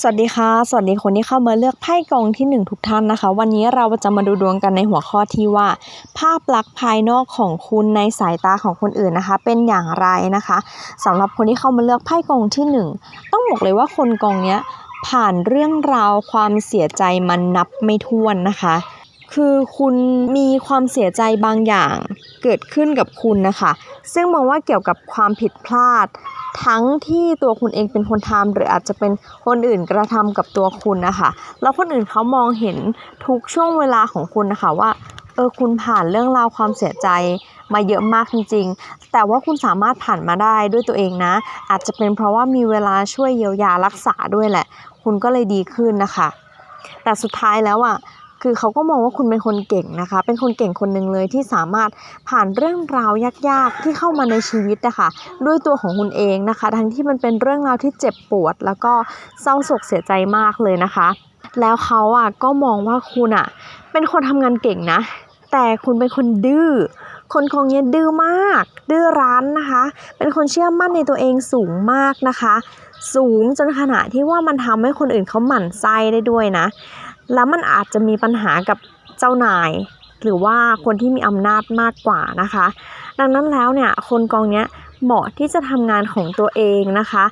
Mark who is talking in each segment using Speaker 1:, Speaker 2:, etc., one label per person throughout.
Speaker 1: สวัสดีค่ะ สวัสดีคนที่เข้ามาเลือกไพ่กองที่หนึ่งทุกท่านนะคะ วันนี้เราจะมาดูดวงกันในหัวข้อที่ว่า ภาพลักษณ์ภายนอกของคุณในสายตาของคนอื่นนะคะ เป็นอย่างไรนะคะสำหรับคนที่เข้ามาเลือกไพ่กองที่หนึ่งต้องบอกเลยว่าคนกองเนี้ยผ่านเรื่องราวความเสียใจมันนับไม่ถ้วนนะคะคือคุณมีความเสียใจบางอย่างเกิดขึ้นกับคุณนะคะ ซึ่งมองว่าเกี่ยวกับความผิดพลาด ทั้งที่ตัวคุณเองเป็นคนทำหรืออาจจะเป็นคนอื่นกระทำกับตัวคุณนะคะแล้วคนอื่นเขามองเห็นทุกช่วงเวลาของคุณนะคะว่าเออคุณผ่านเรื่องราวความเสียใจมาเยอะมากจริงๆ แต่ว่าคุณสามารถผ่านมาได้ด้วยตัวเองนะ อาจจะเป็นเพราะว่ามีเวลาช่วยเยียวยารักษาด้วยแหละ คุณก็เลยดีขึ้นนะคะ แต่สุดท้ายแล้วอะ คือเขาก็มองว่าคุณเป็นคนเก่งนะคะ เป็นคนเก่งคนหนึ่งเลยที่สามารถผ่านเรื่องราวยากๆที่เข้ามาในชีวิตนะคะด้วยตัวของคุณเองนะคะ ทั้งที่มันเป็นเรื่องราวที่เจ็บปวด แล้วก็เศร้าโศกเสียใจมากเลยนะคะ แล้วเขาอะก็มองว่าคุณอะเป็นคนทำงานเก่งนะ แต่คุณเป็นคนดื้อคนคงเนี้ยดื้อมาก ดื้อรั้นนะคะ เป็นคนเชื่อมั่นในตัวเองสูงมากนะคะ สูงจนขนาดที่ว่ามันทำให้คนอื่นเขาหมั่นไส้ได้ด้วยนะ แล้วมันอาจจะมีปัญหากับเจ้านาย หรือว่าคนที่มีอำนาจมากกว่านะคะ ดังนั้นแล้วเนี่ยคนกองเนี้ยเหมาะที่จะทำงานของตัวเองนะคะ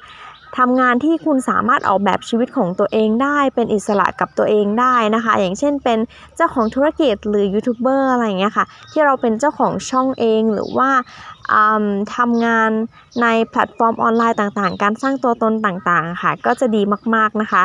Speaker 1: ทำงานที่คุณสามารถออกแบบชีวิตของตัวเองได้ เป็นอิสระกับตัวเองได้นะคะ อย่างเช่นเป็นเจ้าของธุรกิจหรือยูทูบเบอร์อะไรอย่างเงี้ยค่ะ ที่เราเป็นเจ้าของช่องเองหรือว่า ทำงานในแพลตฟอร์มออนไลน์ต่างๆ การสร้างตัวตนต่างๆ ค่ะ ก็จะดีมากๆนะคะ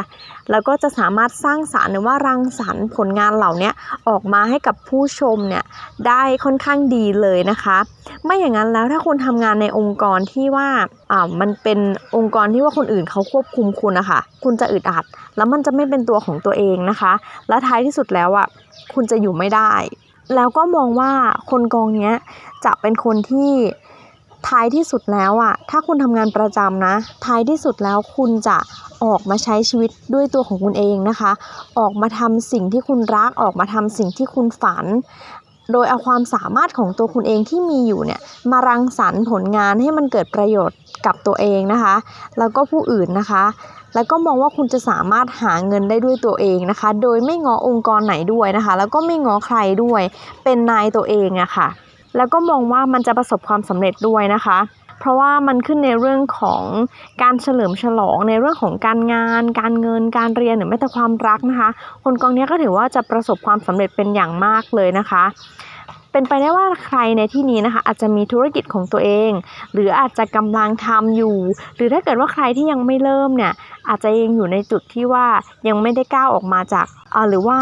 Speaker 1: แล้วก็จะสามารถสร้างสารรค์หรือว่ารังสรรค์ผลงานเหล่านี้ออกมาให้กับผู้ชมเนี่ยได้ค่อนข้างดีเลยนะคะ ไม่อย่างนั้นแล้วถ้าคุณทำงานในองค์กรที่ว่าอ่ามันเป็นองค์กรที่ว่าคนอื่นเขาควบคุมคุณนะคะคุณจะอึดอัด แล้วมันจะไม่เป็นตัวของตัวเองนะคะ และท้ายที่สุดแล้วอะคุณจะอยู่ไม่ได้ แล้วก็มองว่าคนกองเนี้ยจะเป็นคนที่ ท้ายที่สุดแล้วอะถ้าคุณทำงานประจำนะ ท้ายที่สุดแล้วคุณจะออกมาใช้ชีวิตด้วยตัวของคุณเองนะคะ ออกมาทำสิ่งที่คุณรักออกมาทำสิ่งที่คุณฝัน โดยเอาความสามารถของตัวคุณเองที่มีอยู่เนี่ยมารังสรรค์ผลงานให้มันเกิดประโยชน์กับตัวเองนะคะ แล้วก็ผู้อื่นนะคะ แล้วก็มองว่าคุณจะสามารถหาเงินได้ด้วยตัวเองนะคะ โดยไม่งอองค์กรไหนด้วยนะคะ แล้วก็ไม่งอใครด้วยเป็นนายตัวเองอะค่ะ แล้วก็มองว่ามันจะประสบความสำเร็จด้วยนะคะ เพราะว่ามันขึ้นในเรื่องของการเฉลิมฉลองในเรื่องของการงาน การเงิน การเรียนหรือแม้แต่ความรักนะคะ คนกองนี้ก็ถือว่าจะประสบความสำเร็จเป็นอย่างมากเลยนะคะ เป็นไปได้ว่าใครในที่นี้นะคะอาจจะมีธุรกิจของตัวเอง หรืออาจจะกำลังทำอยู่ หรือถ้าเกิดว่าใครที่ยังไม่เริ่มเนี่ยอาจจะยังอยู่ในจุดที่ว่ายังไม่ได้ก้าวออกมาจากหรือว่า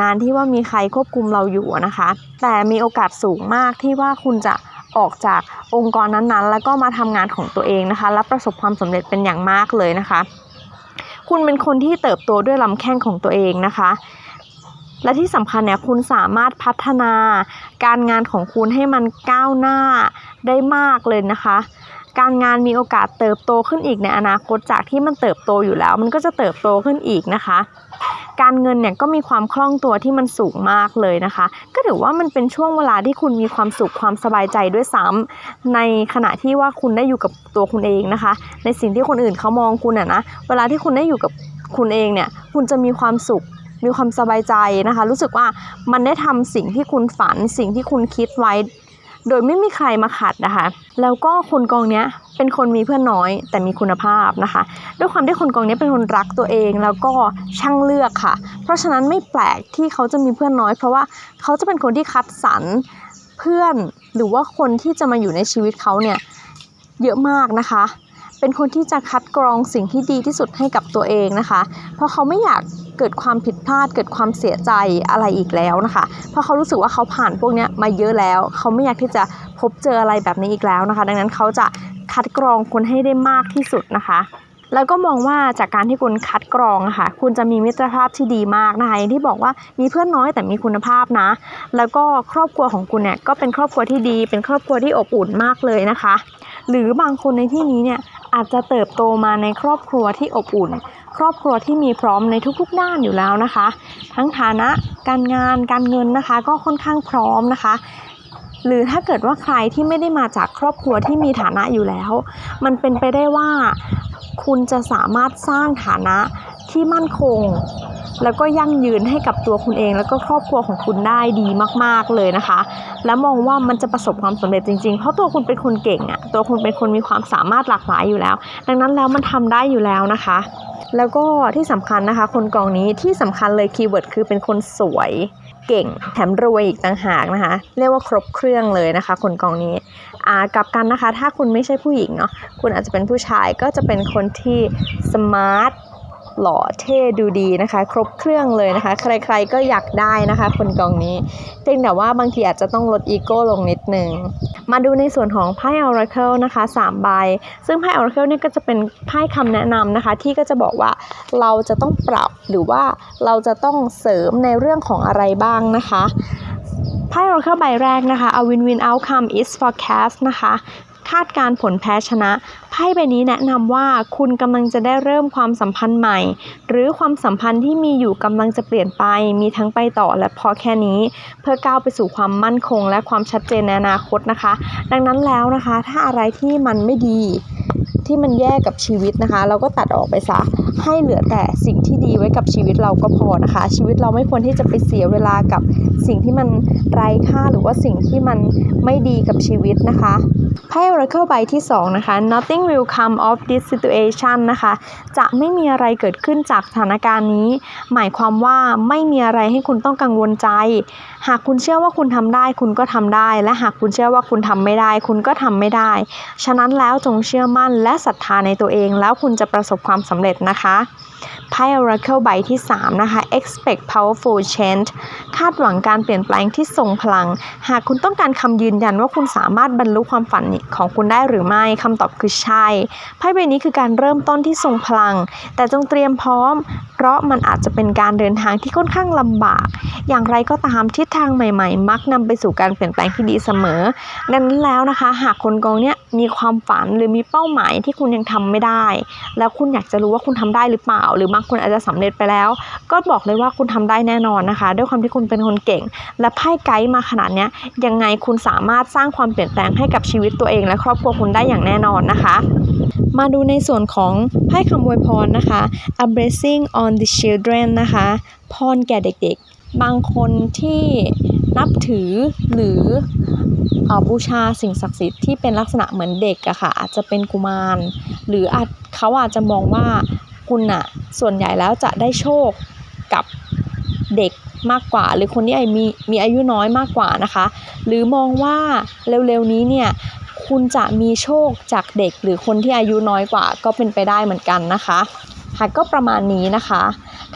Speaker 1: งานที่ว่ามีใครควบคุมเราอยู่นะคะ แต่มีโอกาสสูงมากที่ว่าคุณจะออกจากองค์กรนั้นๆ แล้วก็มาทำงานของตัวเองนะคะ และประสบความสำเร็จเป็นอย่างมากเลยนะคะ คุณเป็นคนที่เติบโตด้วยลำแข้งของตัวเองนะคะ และที่สำคัญเนี่ยคุณสามารถพัฒนาการงานของคุณให้มันก้าวหน้าได้มากเลยนะคะ การงานมีโอกาสเติบโตขึ้นอีกในอนาคตจากที่มันเติบโตอยู่แล้ว มันก็จะเติบโตขึ้นอีกนะคะ การเงินเนี่ยก็มีความคล่องตัวที่มันสูงมากเลยนะคะ ก็ถือว่ามันเป็นช่วงเวลาที่คุณมีความสุขความสบายใจด้วยซ้ำในขณะที่ว่าคุณได้อยู่กับตัวคุณเองนะคะ ในสิ่งที่คนอื่นเขามองคุณอะนะเวลาที่คุณได้อยู่กับคุณเองเนี่ย คุณจะมีความสุข มีความสบายใจนะคะ รู้สึกว่ามันได้ทำสิ่งที่คุณฝัน สิ่งที่คุณคิดไว้ โดยไม่มีใครมาขัดนะคะ แล้วก็คนกองเนี้ยเป็นคนมีเพื่อนน้อยแต่มีคุณภาพนะคะ ด้วยความที่คนกองเนี้ยเป็นคนรักตัวเองแล้วก็ช่างเลือกค่ะ เพราะฉะนั้นไม่แปลกที่เขาจะมีเพื่อนน้อย เพราะว่าเขาจะเป็นคนที่คัดสรรเพื่อนหรือว่าคนที่จะมาอยู่ในชีวิตเขาเนี่ยเยอะมากนะคะ เป็นคนที่จะคัดกรองสิ่งที่ดีที่สุดให้กับตัวเองนะคะ เพราะเขาไม่อยากเกิดความผิดพลาด เกิดความเสียใจอะไรอีกแล้วนะคะ เพราะเขารู้สึกว่าเขาผ่านพวกนี้มาเยอะแล้ว เขาไม่อยากที่จะพบเจออะไรแบบนี้อีกแล้วนะคะ ดังนั้นเขาจะคัดกรองคนให้ได้มากที่สุดนะคะแล้วก็มองว่าจากการที่คุณคัดกรองค่ะ คุณจะมีมิตรภาพที่ดีมากนะคะอย่างที่บอกว่ามีเพื่อนน้อยแต่มีคุณภาพนะ แล้วก็ครอบครัวของคุณเนี่ยก็เป็นครอบครัวที่ดี เป็นครอบครัวที่อบอุ่นมากเลยนะคะ หรือบางคนในที่นี้เนี่ยอาจจะเติบโตมาในครอบครัวที่อบอุ่น ครอบครัวที่มีพร้อมในทุกๆด้านอยู่แล้วนะคะ ทั้งฐานะการงานการเงินนะคะ ก็ค่อนข้างพร้อมนะคะหรือถ้าเกิดว่าใครที่ไม่ได้มาจากครอบครัวที่มีฐานะอยู่แล้ว มันเป็นไปได้ว่า คุณจะสามารถสร้างฐานะ ที่มั่นคง แล้วก็ยั่งยืนให้กับตัวคุณเอง แล้วก็ครอบครัวของคุณได้ดีมาก ๆเลยนะคะ และมองว่ามันจะประสบความสำเร็จจริงๆ เพราะตัวคุณเป็นคนเก่งอะตัวคุณเป็นคนมีความสามารถหลากหลายอยู่แล้ว ดังนั้นแล้วมันทำได้อยู่แล้วนะคะ แล้วก็ที่สำคัญนะคะ คนกองนี้ที่สำคัญเลยคีย์เวิร์ดคือเป็นคนสวยเก่งแถมรวยอีกต่างหากนะคะ เรียกว่าครบเครื่องเลยนะคะ คนกองนี้อ่ากลับกันนะคะ ถ้าคุณไม่ใช่ผู้หญิงเนาะคุณอาจจะเป็นผู้ชายก็จะเป็นคนที่สมาร์ท หล่อเท่ดูดีนะคะ ครบเครื่องเลยนะคะ ใครๆก็อยากได้นะคะ คนกองนี้เพียงแต่ว่าบางทีอาจจะต้องลดอีโก้ลงนิดนึง มาดูในส่วนของไพ่ Oracle นะคะ3ใบซึ่งไพ่ Oracle เนี่ยก็จะเป็นไพ่คำแนะนำนะคะ ที่ก็จะบอกว่าเราจะต้องปรับหรือว่าเราจะต้องเสริมในเรื่องของอะไรบ้างนะคะไพ่ Oracle ใบแรกนะคะ a win-win outcome is forecast นะคะาดการณ์ผลแพ้ชนะ ไพ่ใบนี้แนะนำว่าคุณกำลังจะได้เริ่มความสัมพันธ์ใหม่ หรือความสัมพันธ์ที่มีอยู่กำลังจะเปลี่ยนไป มีทั้งไปต่อและพอแค่นี้ เพื่อก้าวไปสู่ความมั่นคง และความชัดเจนในอนาคตนะคะ ดังนั้นแล้วนะคะ ถ้าอะไรที่มันไม่ดีที่มันแย่กับชีวิตนะคะ เราก็ตัดออกไปซะ ให้เหลือแต่สิ่งที่ดีไว้กับชีวิตเราก็พอนะคะ ชีวิตเราไม่ควรที่จะไปเสียเวลากับสิ่งที่มันไร้ค่าหรือว่าสิ่งที่มันไม่ดีกับชีวิตนะคะไพ่ Oracle ใบที่ 2 นะคะ nothing will come of this situation นะคะ จะไม่มีอะไรเกิดขึ้นจากสถานการณ์นี้ หมายความว่าไม่มีอะไรให้คุณต้องกังวลใจ หากคุณเชื่อว่าคุณทำได้ คุณก็ทำได้ และหากคุณเชื่อว่าคุณทำไม่ได้ คุณก็ทำไม่ได้ ฉะนั้นแล้วจงเชื่อมั่นและศรัทธาในตัวเอง แล้วคุณจะประสบความสำเร็จนะคะคะ ไพ่ Oracle ใบที่ 3 นะคะ expect powerful change คาดหวังการเปลี่ยนแปลงที่ทรงพลัง หากคุณต้องการคำยืนยันว่าคุณสามารถบรรลุความฝันของคุณได้หรือไม่คำตอบคือใช่ ไพ่ใบนี้คือการเริ่มต้นที่ทรงพลัง แต่จงเตรียมพร้อม เพราะมันอาจจะเป็นการเดินทางที่ค่อนข้างลำบาก อย่างไรก็ตามทิศทางใหม่ ๆ มักนำไปสู่การเปลี่ยนแปลงที่ดีเสมอ ดังนั้นแล้วนะคะ หากคนกองเนี้ยมีความฝันหรือมีเป้าหมายที่คุณยังทำไม่ได้ แล้วคุณอยากจะรู้ว่าคุณทำได้หรือเปล่าหรือบางคนอาจจะสำเร็จไปแล้ว ก็บอกเลยว่าคุณทำได้แน่นอนนะคะ ด้วยความที่คุณเป็นคนเก่ง และไพ่ไกด์มาขนาดนี้ยังไงคุณสามารถสร้างความเปลี่ยนแปลงให้กับชีวิตตัวเอง และครอบครัวคุณได้อย่างแน่นอนนะคะ มาดูในส่วนของไพ่คำอวยพรนะคะ a blessing on the children นะคะพรแก่เด็กๆ บางคนที่นับถือหรืออ่อบูชาสิ่งศักดิ์สิทธิ์ที่เป็นลักษณะเหมือนเด็กอะค่ะอาจจะเป็นกุมาร หรืออาจเขาอาจจะมองว่า คุณอะส่วนใหญ่แล้วจะได้โชคกับเด็กมากกว่า หรือคนที่มีมีอายุน้อยมากกว่านะคะ หรือมองว่าเร็วๆนี้เนี่ยคุณจะมีโชคจากเด็กหรือคนที่อายุน้อยกว่าก็เป็นไปได้เหมือนกันนะคะ ค่ะก็ประมาณนี้นะคะ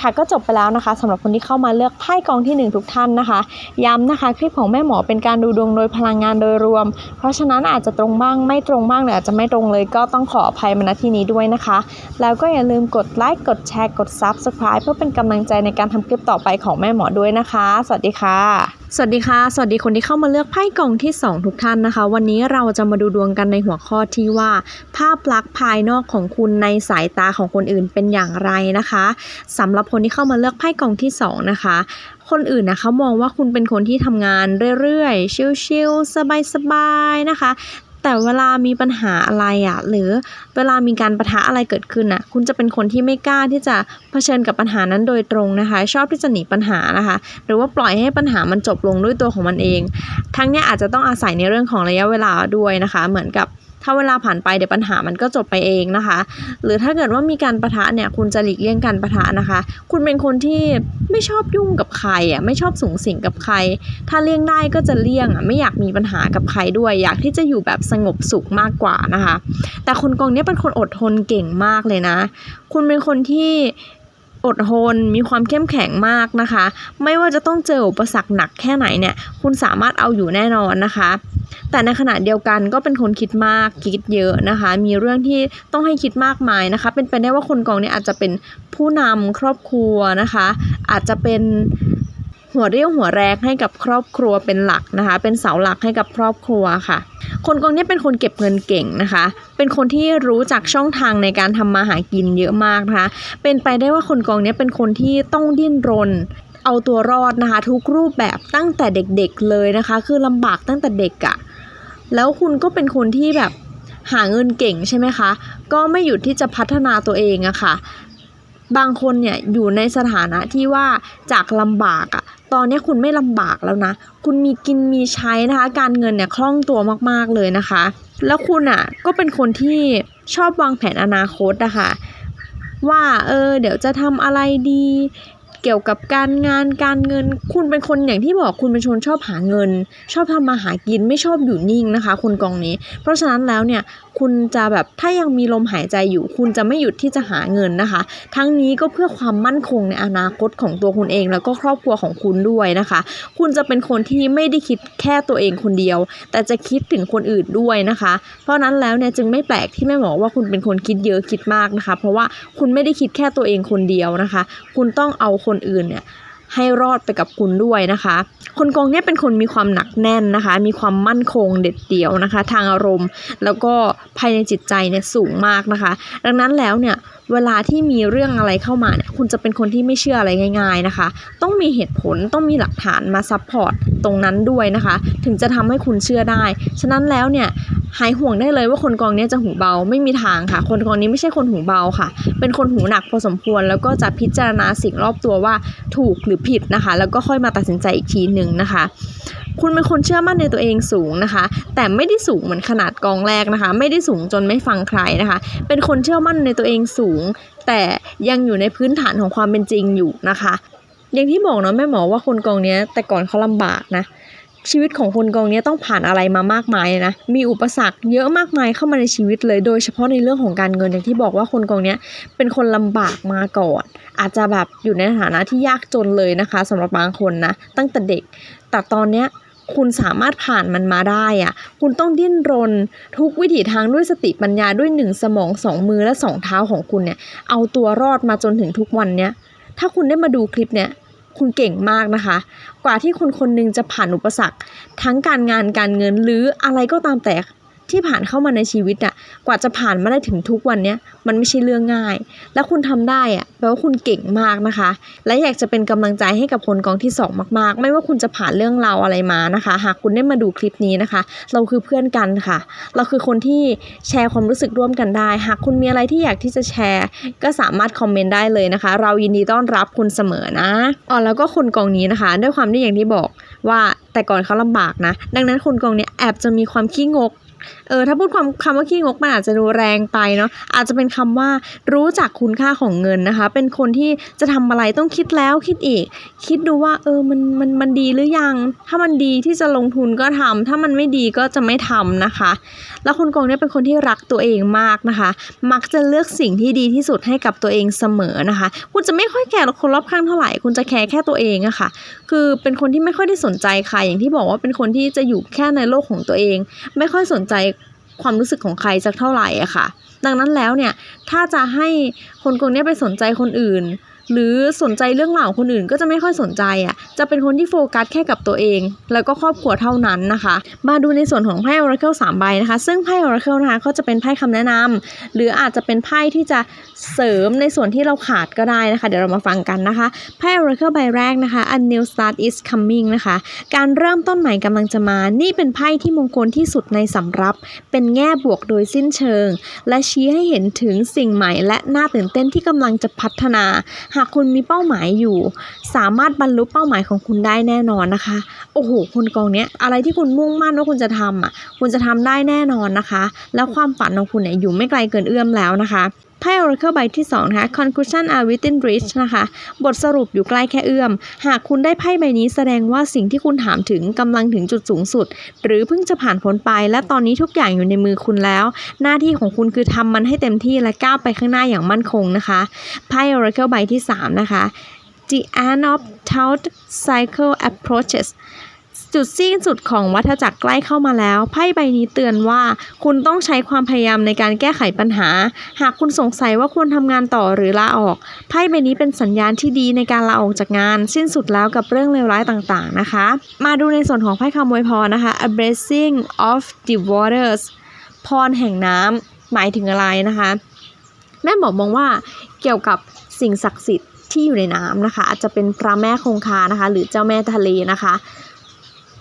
Speaker 1: ค่ะก็จบไปแล้วนะคะสำหรับคนที่เข้ามาเลือกไพ่กองที่ 1 ทุกท่านนะคะ ย้ำนะคะ คลิปของแม่หมอเป็นการดูดวงโดยพลังงานโดยรวม เพราะฉะนั้นอาจจะตรงบ้างไม่ตรงบ้างหรืออาจจะไม่ตรงเลยก็ต้องขออภัยมาณที่นี้ด้วยนะคะ แล้วก็อย่าลืมกดไลค์กดแชร์กด Subscribe เพื่อเป็นกำลังใจในการทำคลิปต่อไปของแม่หมอด้วยนะคะ สวัสดีค่ะ สวัสดีค่ะ สวัสดีคนที่เข้ามาเลือกไพ่กล่องที่ 2 ทุกท่านนะคะ วันนี้เราจะมาดูดวงกันในหัวข้อที่ว่า ภาพลักษณ์ภายนอกของคุณในสายตาของคนอื่นเป็นอย่างไรนะคะสำหรับคนที่เข้ามาเลือกไพ่กล่องที่ 2 นะคะคนอื่นนะเขามองว่าคุณเป็นคนที่ทำงานเรื่อยๆ ชิลๆ สบายๆ นะคะ แต่เวลามีปัญหาอะไรอะ่ะ หรือเวลามีการประทะอะไรเกิดขึ้นอะ คุณจะเป็นคนที่ไม่กล้าที่จะเผชิญกับปัญหานั้นโดยตรงนะคะ ชอบที่จะหนีปัญหานะคะ หรือว่าปล่อยให้ปัญหามันจบลงด้วยตัวของมันเอง ทั้งนี้อาจจะต้องอาศัยในเรื่องของระยะเวลาด้วยนะคะ เหมือนกับ ถ้าเวลาผ่านไปเดี๋ยวปัญหามันก็จบไปเองนะคะ หรือถ้าเกิดว่ามีการประทะเนี่ยคุณจะหลีกเลี่ยงการประทะนะคะ คุณเป็นคนที่ไม่ชอบยุ่งกับใครอะไม่ชอบสูงสิงกับใคร ถ้าเลี่ยงได้ก็จะเลี่ยงอะไม่อยากมีปัญหากับใครด้วย อยากที่จะอยู่แบบสงบสุขมากกว่านะคะ แต่คนกองนี้เป็นคนอดทนเก่งมากเลยนะ คุณเป็นคนที่ อดทนมีความเข้มแข็งมากนะคะ ไม่ว่าจะต้องเจออุปสรรคหนักแค่ไหนเนี่ย คุณสามารถเอาอยู่แน่นอนนะคะ แต่ในขณะเดียวกันก็เป็นคนคิดมากคิดเยอะนะคะ มีเรื่องที่ต้องให้คิดมากมายนะคะ เป็นไปได้ว่าคนกองเนี้อาจจะเป็นผู้นำครอบครัวนะคะ อาจจะเป็น หัวเรี่ยวหัวแรงให้กับครอบครัวเป็นหลักนะคะ เป็นเสาหลักให้กับครอบครัวค่ะ คนกองนี้เป็นคนเก็บเงินเก่งนะคะ เป็นคนที่รู้จักช่องทางในการทำมาหากินเยอะมากนะคะ เป็นไปได้ว่าคนกองนี้เป็นคนที่ต้องดิ้นรนเอาตัวรอดนะคะ ทุกรูปแบบตั้งแต่เด็กๆเลยนะคะ คือลำบากตั้งแต่เด็กอะ่ะแล้วคุณก็เป็นคนที่แบบหาเงินเก่งใช่ไหมคะ ก็ไม่หยุดที่จะพัฒนาตัวเองอะค่ะ บางคนเนี่ยอยู่ในสถานะที่ว่าจากลำบากอะ ตอนนี้คุณไม่ลำบากแล้วนะ คุณมีกินมีใช้นะคะ การเงินเนี่ยคล่องตัวมากๆเลยนะคะ แล้วคุณอะก็เป็นคนที่ชอบวางแผนอนาคตนะคะว่าเออเดี๋ยวจะทำอะไรดี เกี่ยวกับการงานการเงิน คุณเป็นคนอย่างที่บอกคุณเป็นคนชอบหาเงิน ชอบทำมาหากินไม่ชอบอยู่นิ่งนะคะ คนกองนี้ เพราะฉะนั้นแล้วเนี่ยคุณจะแบบถ้ายังมีลมหายใจอยู่ คุณจะไม่หยุดที่จะหาเงินนะคะ ทั้งนี้ก็เพื่อความมั่นคงในอนาคตของตัวคุณเอง แล้วก็ครอบครัวของคุณด้วยนะคะ คุณจะเป็นคนที่ไม่ได้คิดแค่ตัวเองคนเดียว แต่จะคิดถึงคนอื่นด้วยนะคะ เพราะนั้นแล้วเนี่ยจึงไม่แปลกที่แม่บอกว่าคุณเป็นคนคิดเยอะคิดมากนะคะ เพราะว่าคุณไม่ได้คิดแค่ตัวเองคนเดียวนะคะ คุณต้องเอาคคนอื่นเนี่ยให้รอดไปกับคุณด้วยนะคะ คนกองเนี่ยเป็นคนมีความหนักแน่นนะคะ มีความมั่นคงเด็ดเดี่ยวนะคะ ทางอารมณ์ แล้วก็ภายในจิตใจเนี่ยสูงมากนะคะ ดังนั้นแล้วเนี่ยเวลาที่มีเรื่องอะไรเข้ามาเนี่ยคุณจะเป็นคนที่ไม่เชื่ออะไรง่าย ๆนะคะ ต้องมีเหตุผลต้องมีหลักฐานมาซัพพอร์ตตรงนั้นด้วยนะคะ ถึงจะทำให้คุณเชื่อได้ ฉะนั้นแล้วเนี่ย หายห่วงได้เลยว่าคนกองนี้จะหูเบาไม่มีทางค่ะ คนกองนี้ไม่ใช่คนหูเบาค่ะ เป็นคนหูหนักพอสมควร แล้วก็จะพิจารณาสิ่งรอบตัวว่าถูกหรือผิดนะคะ แล้วก็ค่อยมาตัดสินใจอีกทีหนึ่งนะคะ คุณเป็นคนเชื่อมั่นในตัวเองสูงนะคะ แต่ไม่ได้สูงเหมือนขนาดกองแรกนะคะ ไม่ได้สูงจนไม่ฟังใครนะคะ เป็นคนเชื่อมั่นในตัวเองสูง แต่ยังอยู่ในพื้นฐานของความเป็นจริงอยู่นะคะ อย่างที่บอกเนาะแม่หมอว่าคนกองนี้แต่ก่อนเขาลำบากนะ ชีวิตของคนกองนี้ต้องผ่านอะไรมามากมายนะ มีอุปสรรคเยอะมากมายเข้ามาในชีวิตเลย โดยเฉพาะในเรื่องของการเงินอย่างที่บอกว่าคนกองนี้เป็นคนลำบากมาก่อน อาจจะแบบอยู่ในฐานะที่ยากจนเลยนะคะสำหรับบางคนนะ ตั้งแต่เด็ก แต่ตอนเนี้ยคุณสามารถผ่านมันมาได้อะคุณต้องดิ้นรน ทุกวิถีทางด้วยสติปัญญาด้วยหนึ่งสมองสองมือและสองเท้าของคุณเนี่ย เอาตัวรอดมาจนถึงทุกวันเนี้ย ถ้าคุณได้มาดูคลิปเนี่ย คุณเก่งมากนะคะ กว่าที่คนคนหนึงจะผ่านอุปสรรค ทั้งการงานการเงินหรืออะไรก็ตามแต่ ที่ผ่านเข้ามาในชีวิตอะกว่าจะผ่านมาได้ถึงทุกวันเนี้ยมันไม่ใช่เรื่องง่าย แล้วคุณทำได้อะแปลว่าคุณเก่งมากนะคะ และอยากจะเป็นกำลังใจให้กับคนกองที่สองมาก ๆ ไม่ว่าคุณจะผ่านเรื่องราวอะไรมานะคะ หากคุณได้มาดูคลิปนี้นะคะ เราคือเพื่อนกันค่ะ เราคือคนที่แชร์ความรู้สึกร่วมกันได้ หากคุณมีอะไรที่อยากที่จะแชร์ ก็สามารถคอมเมนต์ได้เลยนะคะ เรายินดีต้อนรับคุณเสมอนะอ๋อแล้วก็คนกองนี้นะคะ ด้วยความที่อย่างที่บอกว่าแต่ก่อนเขาลำบากนะ ดังนั้นคนกองเนี้ยแอบจะมีความขี้งก เออถ้าพูดความคำว่าขี้งกมันอาจจะดูแรงไปเนาะอาจจะเป็นคำว่ารู้จักคุณค่าของเงินนะคะ เป็นคนที่จะทำอะไรต้องคิดแล้วคิดอีก คิดดูว่าเออมันมันมันดีหรือยัง ถ้ามันดีที่จะลงทุนก็ทำถ้ามันไม่ดีก็จะไม่ทำนะคะ แล้วคนกองเนี่ยเป็นคนที่รักตัวเองมากนะคะ มักจะเลือกสิ่งที่ดีที่สุดให้กับตัวเองเสมอนะคะ คุณจะไม่ค่อยแคร์คนรอบข้างเท่าไหร่ คุณจะแคร์แค่ตัวเองอะค่ะ คือเป็นคนที่ไม่ค่อยได้สนใจใครอย่างที่บอกว่าเป็นคนที่จะอยู่แค่ในโลกของตัวเอง ไม่ค่อยสนใจความรู้สึกของใครสักเท่าไหร่อะค่ะ ดังนั้นแล้วเนี่ย ถ้าจะให้คนกลุ่มนี้ไปสนใจคนอื่น หรือสนใจเรื่องราวคนอื่นก็จะไม่ค่อยสนใจอะจะเป็นคนที่โฟกัสแค่กับตัวเอง แล้วก็ครอบครัวเท่านั้นนะคะ มาดูในส่วนของไพ่ Oracle 3ใบนะคะ ซึ่งไพ่ Oracle นะคะก็จะเป็นไพ่คำแนะนำหรืออาจจะเป็นไพ่ที่จะเสริมในส่วนที่เราขาดก็ได้นะคะ เดี๋ยวเรามาฟังกันนะคะไพ่ Oracle ใบแรกนะคะ A new start is coming นะคะ การเริ่มต้นใหม่กำลังจะมานี่เป็นไพ่ที่มงคลที่สุดในสำรับ เป็นแง่บวกโดยสิ้นเชิง และชี้ให้เห็นถึงสิ่งใหม่ และน่าตื่นเต้นที่กำลังจะพัฒนาหากคุณมีเป้าหมายอยู่ สามารถบรรลุเป้าหมายของคุณได้แน่นอนนะคะ โอ้โหคนกองเนี้ยอะไรที่คุณมุ่งมั่นว่าคุณจะทำอะคุณจะทำได้แน่นอนนะคะ แล้วความฝันของคุณเนี่ยอยู่ไม่ไกลเกินเอื้อมแล้วนะคะ ไพ่ Oracle ใบที่2นะคะ Conclusion are within reach นะคะ บทสรุปอยู่ใกล้แค่เอื้อม หากคุณได้ไพ่ใบนี้แสดงว่าสิ่งที่คุณถามถึงกำลังถึงจุดสูงสุด หรือเพิ่งจะผ่านพ้นไป และตอนนี้ทุกอย่างอยู่ในมือคุณแล้ว หน้าที่ของคุณคือทำมันให้เต็มที่และก้าวไปข้างหน้าอย่างมั่นคงนะคะไพ่ Oracle ใบที่ 3 นะคะ The end of thought cycle approaches จุดสิ้นสุดของวัฏจักรใกล้เข้ามาแล้ว ไพ่ใบนี้เตือนว่า คุณต้องใช้ความพยายามในการแก้ไขปัญหา หากคุณสงสัยว่าควรทำงานต่อหรือลาออก ไพ่ใบนี้เป็นสัญญาณที่ดีในการลาออกจากงาน สิ้นสุดแล้วกับเรื่องเลวร้ายต่างๆนะคะ มาดูในส่วนของไพ่คำอวยพรนะคะ A blessing of the waters พรแห่งน้ำหมายถึงอะไรนะคะ แม่หมอมองว่าเกี่ยวกับสิ่งศักดิ์สิทธิ์ที่อยู่ในน้ำนะคะ อาจจะเป็นพระแม่คงคานะคะ หรือเจ้าแม่ทะเลนะคะ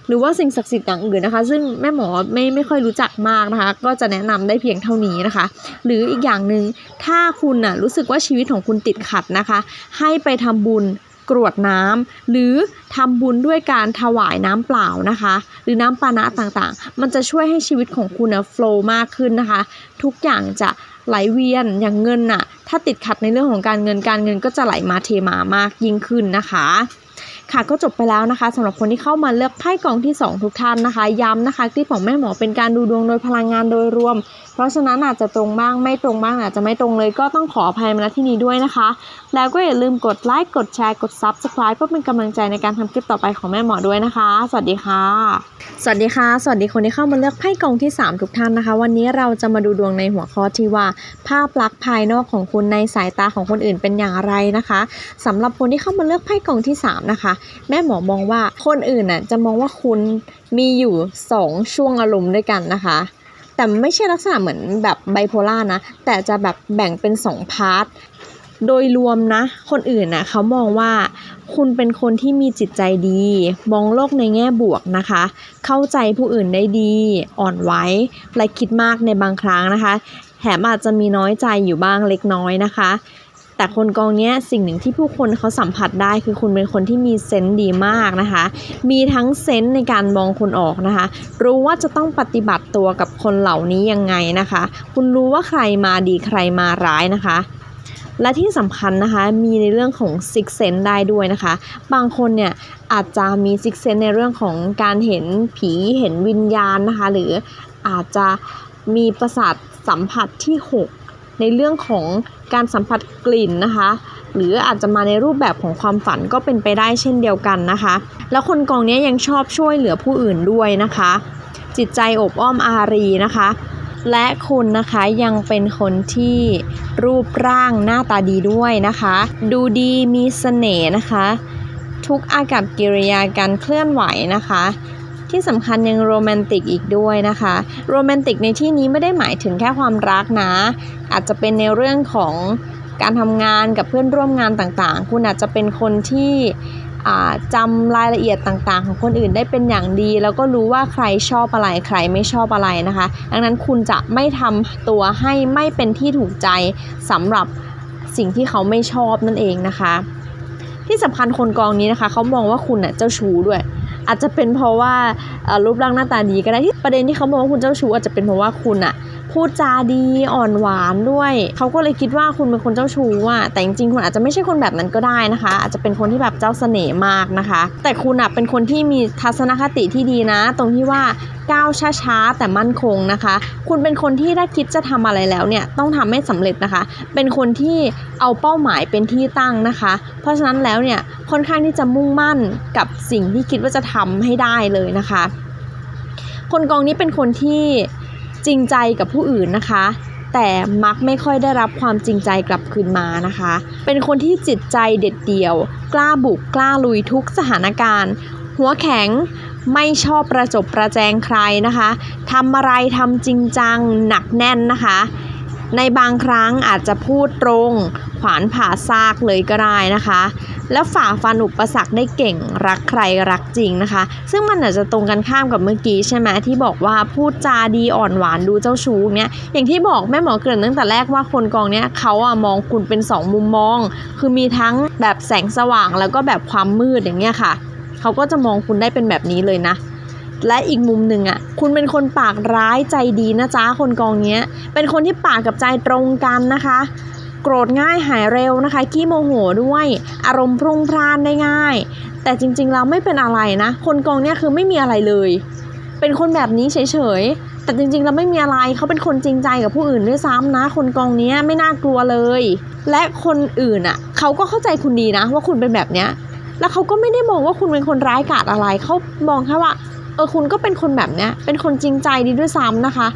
Speaker 1: หรือว่าสิ่งศักดิ์สิทธิ์อย่างอื่นนะคะ ซึ่งแม่หมอไม่ไม่ค่อยรู้จักมากนะคะ ก็จะแนะนำได้เพียงเท่านี้นะคะ หรืออีกอย่างหนึ่งถ้าคุณน่ะรู้สึกว่าชีวิตของคุณติดขัดนะคะ ให้ไปทำบุญกรวดน้ำหรือทำบุญด้วยการถวายน้ำเปล่านะคะ หรือน้ำปานะต่างๆ มันจะช่วยให้ชีวิตของคุณนะโฟล์มากขึ้นนะคะ ทุกอย่างจะไหลเวียนอย่างเงินน่ะ ถ้าติดขัดในเรื่องของการเงินการเงินก็จะไหลมาเทมามากยิ่งขึ้นนะคะ ค่ะก็จบไปแล้วนะคะสำหรับคนที่เข้ามาเลือกไพ่กองที่ 2 ทุกท่านนะคะ ย้ำนะคะที่ของแม่หมอเป็นการดูดวงโดยพลังงานโดยรวม เพราะฉะนั้นอาจจะตรงบ้างไม่ตรงบ้างอาจจะไม่ตรงเลยก็ต้องขออภัยมาณที่นี้ด้วยนะคะ แล้วก็อย่าลืมกดไลค์กดแชร์กด Subscribe เพื่อเป็นกำลังใจในการทำคลิปต่อไปของแม่หมอด้วยนะคะ สวัสดีค่ะ สวัสดีค่ะ สวัสดีคนที่เข้ามาเลือกไพ่กองที่ 3 ทุกท่านนะคะ วันนี้เราจะมาดูดวงในหัวข้อที่ว่า ภาพลักษณ์ภายนอกของคุณในสายตาของคนอื่นเป็นอย่างไรนะคะสำหรับคนที่เข้ามาเลือกไพ่กองที่3นะคะแม่หมอมองว่าคนอื่นน่ะจะมองว่าคุณมีอยู่ 2 ช่วงอารมณ์ด้วยกันนะคะ แต่ไม่ใช่ลักษณะเหมือนแบบไบโพล่านะ แต่จะแบบแบ่งเป็น 2 พาร์ทโดยรวมนะ คนอื่นน่ะเขามองว่าคุณเป็นคนที่มีจิตใจดี มองโลกในแง่บวกนะคะ เข้าใจผู้อื่นได้ดี อ่อนไหวและคิดมากในบางครั้งนะคะ แถมอาจจะมีน้อยใจอยู่บ้างเล็กน้อยนะคะ แต่คนกองเนี้ยสิ่งหนึ่งที่ผู้คนเขาสัมผัสได้คือคุณเป็นคนที่มีเซนส์ดีมากนะคะ มีทั้งเซนส์ในการมองคนออกนะคะ รู้ว่าจะต้องปฏิบัติตัวกับคนเหล่านี้ยังไงนะคะ คุณรู้ว่าใครมาดีใครมาร้ายนะคะและที่สำคัญนะคะมีในเรื่องของ six sense ได้ด้วยนะคะ บางคนเนี่ยอาจจะมี six sense ในเรื่องของการเห็นผีเห็นวิญญาณนะคะ หรืออาจจะมีประสาทสัมผัสที่ 6 ในเรื่องของการสัมผัสกลิ่นนะคะ หรืออาจจะมาในรูปแบบของความฝันก็เป็นไปได้เช่นเดียวกันนะคะ แล้วคนกองนี้ยังชอบช่วยเหลือผู้อื่นด้วยนะคะ จิตใจอบอ้อมอารีนะคะ และคุณนะคะยังเป็นคนที่รูปร่างหน้าตาดีด้วยนะคะ ดูดีมีเสน่ห์นะคะ ทุกอากับกิริยาการเคลื่อนไหวนะคะ ที่สำคัญยังโรแมนติกอีกด้วยนะคะโรแมนติกในที่นี้ไม่ได้หมายถึงแค่ความรักนะ อาจจะเป็นในเรื่องของการทำงานกับเพื่อนร่วมงานต่างๆ คุณอาจจะเป็นคนที่อ่าจำรายละเอียดต่างๆ ของคนอื่นได้เป็นอย่างดี แล้วก็รู้ว่าใครชอบอะไรใครไม่ชอบอะไรนะคะ ดังนั้นคุณจะไม่ทำตัวให้ไม่เป็นที่ถูกใจสำหรับสิ่งที่เขาไม่ชอบนั่นเองนะคะ ที่สำคัญคนกองนี้นะคะ เขามองว่าคุณน่ะเจ้าชู้ด้วย อาจจะเป็นเพราะว่ารูปร่างหน้าตาดีก็ได้ที่ประเด็นที่เขามองว่าคุณเจ้าชู้อาจจะเป็นเพราะว่าคุณอะ พูดจาดีอ่อนหวานด้วย เขาก็เลยคิดว่าคุณเป็นคนเจ้าชู้อะแต่จริงๆคุณอาจจะไม่ใช่คนแบบนั้นก็ได้นะคะ อาจจะเป็นคนที่แบบเจ้าเสน่ห์มากนะคะ แต่คุณอะเป็นคนที่มีทัศนคติที่ดีนะ ตรงที่ว่าก้าวช้าๆแต่มั่นคงนะคะ คุณเป็นคนที่ถ้าคิดจะทำอะไรแล้วเนี่ยต้องทำให้สำเร็จนะคะ เป็นคนที่เอาเป้าหมายเป็นที่ตั้งนะคะ เพราะฉะนั้นแล้วเนี่ยค่อนข้างที่จะมุ่งมั่นกับสิ่งที่คิดว่าจะทำให้ได้เลยนะคะ คนกองนี้เป็นคนที่ จริงใจกับผู้อื่นนะคะ แต่มักไม่ค่อยได้รับความจริงใจกลับคืนมานะคะ เป็นคนที่จิตใจเด็ดเดี่ยว กล้าบุกกล้าลุยทุกสถานการณ์ หัวแข็งไม่ชอบประจบประแจงใครนะคะทำอะไรทำจริงจังหนักแน่นนะคะ ในบางครั้งอาจจะพูดตรง ขวานผ่าซากเลยก็ได้นะคะ แล้วฝ่าฟันอุปสรรคได้เก่งรักใครรักจริงนะคะ ซึ่งมันอาจจะตรงกันข้ามกับเมื่อกี้ใช่ไหมที่บอกว่าพูดจาดีอ่อนหวานดูเจ้าชู้เนี่ยอย่างที่บอกแม่หมอเกริ่นตั้งแต่แรกว่าคนกองเนี้ยเขาอะมองคุณเป็นสองมุมมอง คือมีทั้งแบบแสงสว่างแล้วก็แบบความมืดอย่างเงี้ยค่ะ เขาก็จะมองคุณได้เป็นแบบนี้เลยนะ และอีกมุมหนึ่งอะ คุณเป็นคนปากร้ายใจดีนะจ๊ะคนกองเนี้ย เป็นคนที่ปากกับใจตรงกันนะคะ โกรธง่ายหายเร็วนะคะขี้โมโหด้วย อารมณ์พรุ่งพล่านได้ง่าย แต่จริงๆเราไม่เป็นอะไรนะ คนกองเนี้ยคือไม่มีอะไรเลย เป็นคนแบบนี้เฉยๆ แต่จริงๆเราไม่มีอะไรเขาเป็นคนจริงใจกับผู้อื่นด้วยซ้ำนะ คนกองเนี้ยไม่น่ากลัวเลย และคนอื่นอะเขาก็เข้าใจคุณดีนะ ว่าคุณเป็นแบบเนี้ยแล้วเขาก็ไม่ได้มองว่าคุณเป็นคนร้ายกาจอะไรเขามองแค่ว่า เออคุณก็เป็นคนแบบเนี้ยเป็นคนจริงใจดีด้วยซ้ำนะคะ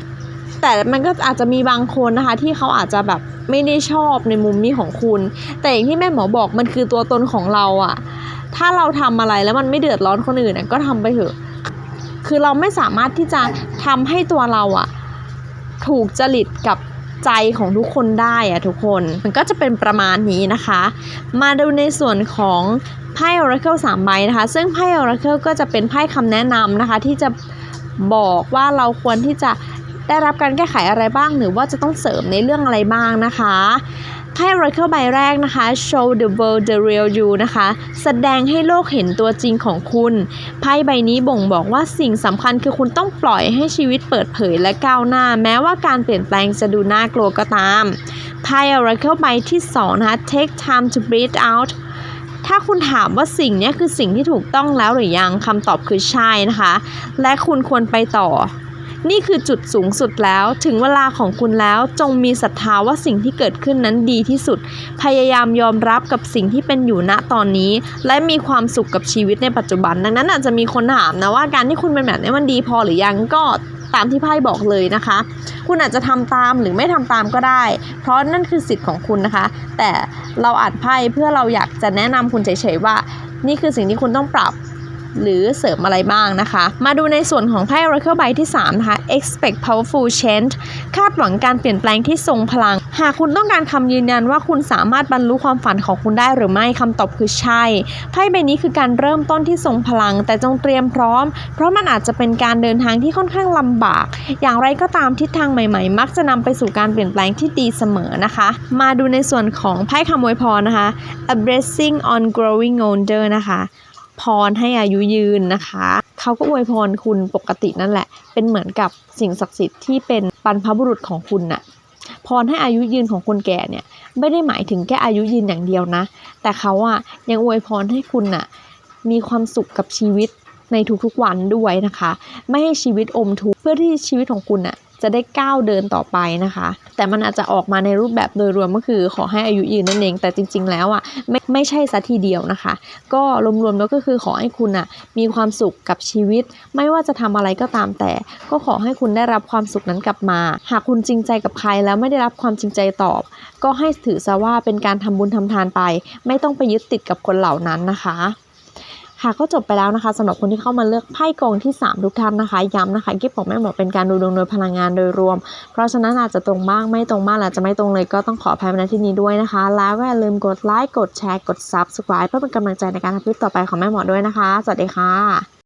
Speaker 1: แต่มันก็อาจจะมีบางคนนะคะ ที่เขาอาจจะแบบไม่ได้ชอบในมุมนี้ของคุณ แต่อย่างที่แม่หมอบอกมันคือตัวตนของเราอะถ้าเราทำอะไรแล้วมันไม่เดือดร้อนคนอื่นก็ทำไปเถอะ คือเราไม่สามารถที่จะทำให้ตัวเราอะถูกจริตกับใจของทุกคนได้อะทุกคน มันก็จะเป็นประมาณนี้นะคะ มาดูในส่วนของ ไพ่ Oracle 3ใบนะคะ ซึ่งไพ่ Oracle ก็จะเป็นไพ่คำแนะนำนะคะ ที่จะบอกว่าเราควรที่จะได้รับการแก้ไขอะไรบ้าง หรือว่าจะต้องเสริมในเรื่องอะไรบ้างนะคะไพ่ Oracle ใบแรกนะคะ show the world the real you นะคะ แสดงให้โลกเห็นตัวจริงของคุณ ไพ่ใบนี้บ่งบอกว่าสิ่งสำคัญคือคุณต้องปล่อยให้ชีวิตเปิดเผยและก้าวหน้า แม้ว่าการเปลี่ยนแปลงจะดูน่ากลัวก็ตามไพ่ Oracle ใบที่สองนะคะ take time to breathe out ถ้าคุณถามว่าสิ่งนี้คือสิ่งที่ถูกต้องแล้วหรือยังคำตอบคือใช่นะคะ และคุณควรไปต่อ นี่คือจุดสูงสุดแล้ว ถึงเวลาของคุณแล้วจงมีศรัทธาว่าสิ่งที่เกิดขึ้นนั้นดีที่สุด พยายามยอมรับกับสิ่งที่เป็นอยู่ณตอนนี้ และมีความสุขกับชีวิตในปัจจุบัน ดังนั้นอาจจะมีคนถามนะว่าการที่คุณเป็นแบบนี้มันดีพอหรือยังก็ ตามที่ไพ่บอกเลยนะคะ คุณอาจจะทำตามหรือไม่ทำตามก็ได้ เพราะนั่นคือสิทธิ์ของคุณนะคะ แต่เราอ่านไพ่เพื่อเราอยากจะแนะนำคุณเฉยๆว่า นี่คือสิ่งที่คุณต้องปรับ หรือเสริมอะไรบ้างนะคะ มาดูในส่วนของไพ่ Oracle ใบที่3นะคะ expect powerful change คาดหวังการเปลี่ยนแปลงที่ทรงพลัง หากคุณต้องการคำยืนยันว่าคุณสามารถบรรลุความฝันของคุณได้หรือไม่คำตอบคือใช่ไพ่ใบนี้คือการเริ่มต้นที่ทรงพลัง แต่จงเตรียมพร้อม เพราะมันอาจจะเป็นการเดินทางที่ค่อนข้างลำบาก อย่างไรก็ตามทิศทางใหม่ๆ มักจะนำไปสู่การเปลี่ยนแปลงที่ดีเสมอนะคะ มาดูในส่วนของไพ่คำอวยพรนะคะ a blessing on growing older นะคะ พรให้อายุยืนนะคะเขาก็อวยพรคุณปกตินั่นแหละ เป็นเหมือนกับสิ่งศักดิ์สิทธิ์ที่เป็นบรรพบุรุษของคุณน่ะพรให้อายุยืนของคนแก่เนี่ยไม่ได้หมายถึงแค่อายุยืนอย่างเดียวนะ แต่เขาอะยังอวยพรให้คุณน่ะมีความสุขกับชีวิตในทุกๆวันด้วยนะคะ ไม่ให้ชีวิตอมทุกข์เพื่อที่ชีวิตของคุณน่ะ จะได้ก้าวเดินต่อไปนะคะ แต่มันอาจจะออกมาในรูปแบบโดยรวมก็คือขอให้อายุยืนนั่นเอง แต่จริง ๆ แล้วอะไม่ไม่ใช่ซะทีเดียวนะคะ ก็รวมๆแล้วก็คือขอให้คุณอะมีความสุขกับชีวิต ไม่ว่าจะทำอะไรก็ตามแต่ ก็ขอให้คุณได้รับความสุขนั้นกลับมา หากคุณจริงใจกับใครแล้วไม่ได้รับความจริงใจตอบ ก็ให้ถือซะว่าเป็นการทำบุญทำทานไป ไม่ต้องไปยึดติดกับคนเหล่านั้นนะคะ ค่ะก็จบไปแล้วนะคะสำหรับคนที่เข้ามาเลือกไพ่กองที่ 3 ทุกท่านนะคะ ย้ำนะคะกิ๊บบอกแม่บอกเป็นการดูดวงโดยพลังงานโดยรวม เพราะฉะนั้นอาจจะตรงบ้างไม่ตรงบ้างอาจจะไม่ตรงเลยก็ต้องขออภัยในที่นี้ด้วยนะคะ แล้วก็อย่าลืมกดไลค์กดแชร์กดซับสไครป์เพื่อเป็นกำลังใจในการทำคลิปต่อไปของแม่หมอด้วยนะคะ สวัสดีค่ะ